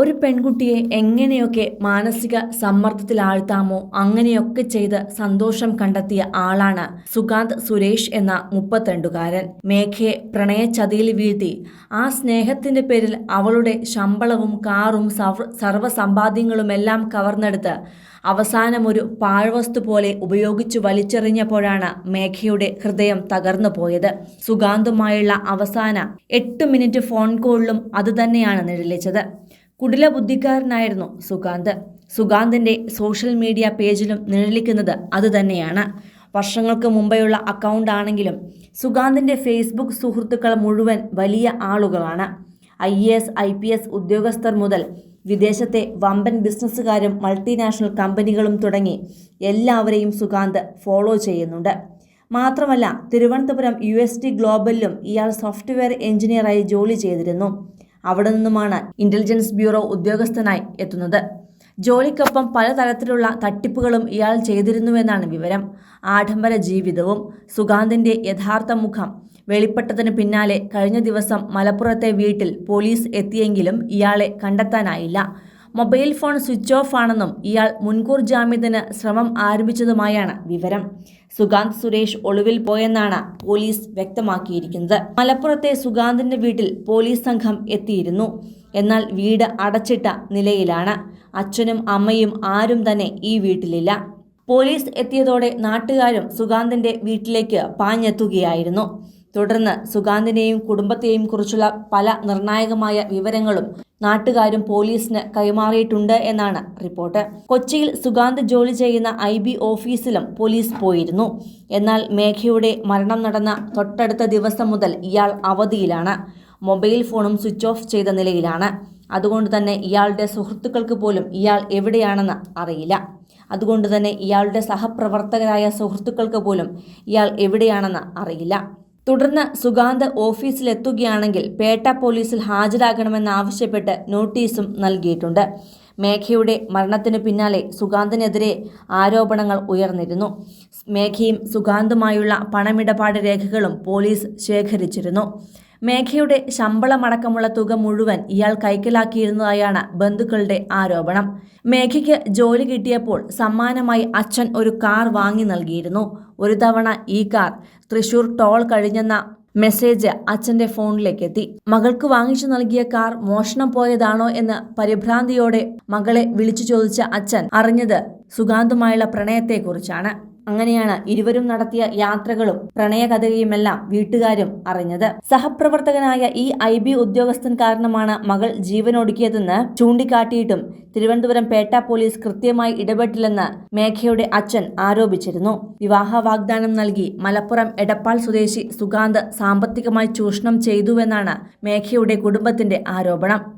ഒരു പെൺകുട്ടിയെ എങ്ങനെയൊക്കെ മാനസിക സമ്മർദ്ദത്തിലാഴ്ത്താമോ അങ്ങനെയൊക്കെ ചെയ്ത് സന്തോഷം കണ്ടെത്തിയ ആളാണ് സുഗാന്ത് സുരേഷ് എന്ന മുപ്പത്തിരണ്ടുകാരൻ. മേഘയെ പ്രണയച്ചതിയിൽ വീഴ്ത്തി. ആ സ്നേഹത്തിന്റെ പേരിൽ അവളുടെ ശമ്പളവും കാറും സർവസമ്പാദ്യങ്ങളുമെല്ലാം കവർന്നെടുത്ത് അവസാനം ഒരു പാഴ്വസ്തു പോലെ ഉപയോഗിച്ചു വലിച്ചെറിഞ്ഞപ്പോഴാണ് മേഘയുടെ ഹൃദയം തകർന്നു പോയത്. സുഗാന്തുമായുള്ള അവസാന എട്ട് മിനിറ്റ് ഫോൺ കോളിലും അതുതന്നെയാണ് നിഴലിച്ചത്. കുടില ബുദ്ധിക്കാരനായിരുന്നു സുഗാന്ത്. സുഗാന്തിന്റെ സോഷ്യൽ മീഡിയ പേജിലും നിഴലിക്കുന്നത് അതുതന്നെയാണ്. വർഷങ്ങൾക്ക് മുമ്പെയുള്ള അക്കൗണ്ട് ആണെങ്കിലും സുഗാന്തിന്റെ ഫേസ്ബുക്ക് സുഹൃത്തുക്കൾ മുഴുവൻ വലിയ ആളുകളാണ്. I A S I P S ഉദ്യോഗസ്ഥർ മുതൽ വിദേശത്തെ വമ്പൻ ബിസിനസ്സുകാരും മൾട്ടിനാഷണൽ കമ്പനികളും തുടങ്ങി എല്ലാവരെയും സുഗാന്ത് ഫോളോ ചെയ്യുന്നുണ്ട്. മാത്രമല്ല തിരുവനന്തപുരം യു എസ് ടി ഗ്ലോബലിലും ഇയാൾ സോഫ്റ്റ്വെയർ എഞ്ചിനീയറായി ജോലി ചെയ്തിരുന്നു. അവിടെ നിന്നുമാണ് ഇന്റലിജൻസ് ബ്യൂറോ ഉദ്യോഗസ്ഥനായി എത്തുന്നത്. ജോലിക്കൊപ്പം പലതരത്തിലുള്ള തട്ടിപ്പുകളും ഇയാൾ ചെയ്തിരുന്നുവെന്നാണ് വിവരം. ആഡംബര ജീവിതവും സുഗാന്തിന്റെ യഥാർത്ഥ മുഖം വെളിപ്പെട്ടതിന് പിന്നാലെ കഴിഞ്ഞ ദിവസം മലപ്പുറത്തെ വീട്ടിൽ പോലീസ് എത്തിയെങ്കിലും ഇയാളെ കണ്ടെത്താനായില്ല. മൊബൈൽ ഫോൺ സ്വിച്ച് ഓഫ് ആണെന്നും ഇയാൾ മുൻകൂർ ജാമ്യത്തിന് ശ്രമം ആരംഭിച്ചതുമായാണ് വിവരം. സുഗാന്ത് സുരേഷ് ഒളിവിൽ പോയെന്നാണ് പോലീസ് വ്യക്തമാക്കിയിരിക്കുന്നത്. മലപ്പുറത്തെ സുഗാന്തിന്റെ വീട്ടിൽ പോലീസ് സംഘം എത്തിയിരുന്നു. എന്നാൽ വീട് അടച്ചിട്ട നിലയിലാണ്. അച്ഛനും അമ്മയും ആരും തന്നെ ഈ വീട്ടിലില്ല. പോലീസ് എത്തിയതോടെ നാട്ടുകാരും സുഗാന്തിന്റെ വീട്ടിലേക്ക് പാഞ്ഞെത്തുകയായിരുന്നു. തുടർന്ന് സുഗാന്തിനെയും കുടുംബത്തെയും കുറിച്ചുള്ള പല നിർണായകമായ വിവരങ്ങളും നാട്ടുകാരും പോലീസിന് കൈമാറിയിട്ടുണ്ട് എന്നാണ് റിപ്പോർട്ട്. കൊച്ചിയിൽ സുഗാന്ത് ജോലി ചെയ്യുന്ന ഐ ബി ഓഫീസിലും പോലീസ് പോയിരുന്നു. എന്നാൽ മേഘയുടെ മരണം നടന്ന തൊട്ടടുത്ത ദിവസം മുതൽ ഇയാൾ അവധിയിലാണ്. മൊബൈൽ ഫോണും സ്വിച്ച് ഓഫ് ചെയ്ത നിലയിലാണ്. അതുകൊണ്ട് തന്നെ ഇയാളുടെ സുഹൃത്തുക്കൾക്ക് പോലും ഇയാൾ എവിടെയാണെന്ന് അറിയില്ല. അതുകൊണ്ട് തന്നെ ഇയാളുടെ സഹപ്രവർത്തകരായ സുഹൃത്തുക്കൾക്ക് പോലും ഇയാൾ എവിടെയാണെന്ന് അറിയില്ല. തുടർന്ന് സുഗാന്ത് ഓഫീസിലെത്തുകയാണെങ്കിൽ പേട്ട പോലീസിൽ ഹാജരാകണമെന്നാവശ്യപ്പെട്ട് നോട്ടീസും നൽകിയിട്ടുണ്ട്. മേഘയുടെ മരണത്തിന് പിന്നാലെ സുഗാന്തിനെതിരെ ആരോപണങ്ങൾ ഉയർന്നിരുന്നു. മേഘയും സുഗാന്തുമായുള്ള പണമിടപാട് രേഖകളും പോലീസ് ശേഖരിച്ചിരുന്നു. മേഘയുടെ ശമ്പളമടക്കമുള്ള തുക മുഴുവൻ ഇയാൾ കൈക്കലാക്കിയിരുന്നതായാണ് ബന്ധുക്കളുടെ ആരോപണം. മേഘയ്ക്ക് ജോലി കിട്ടിയപ്പോൾ സമ്മാനമായി അച്ഛൻ ഒരു കാർ വാങ്ങി നൽകിയിരുന്നു. ഒരു തവണ ഈ കാർ തൃശൂർ ടോൾ കഴിഞ്ഞെന്ന മെസ്സേജ് അച്ഛന്റെ ഫോണിലേക്ക് എത്തി. മകൾക്ക് വാങ്ങിച്ചു നൽകിയ കാർ മോഷണം പോയതാണോ എന്ന് പരിഭ്രാന്തിയോടെ മകളെ വിളിച്ചു ചോദിച്ച അച്ഛൻ അറിഞ്ഞത് സുഗാന്തുമായുള്ള പ്രണയത്തെക്കുറിച്ചാണ്. അങ്ങനെയാണ് ഇരുവരും നടത്തിയ യാത്രകളും പ്രണയകഥയുമെല്ലാം വീട്ടുകാരും അറിഞ്ഞത്. സഹപ്രവർത്തകനായ ഈ ഐ ബി ഉദ്യോഗസ്ഥൻ കാരണമാണ് മകൾ ജീവനൊടുക്കിയതെന്ന് ചൂണ്ടിക്കാട്ടിയിട്ടും തിരുവനന്തപുരം പേട്ട പോലീസ് കൃത്യമായി ഇടപെട്ടില്ലെന്ന് മേഘയുടെ അച്ഛൻ ആരോപിച്ചിരുന്നു. വിവാഹ വാഗ്ദാനം നൽകി മലപ്പുറം എടപ്പാൾ സ്വദേശി സുഗാന്ത് സാമ്പത്തികമായി ചൂഷണം ചെയ്തുവെന്നാണ് മേഘയുടെ കുടുംബത്തിന്റെ ആരോപണം.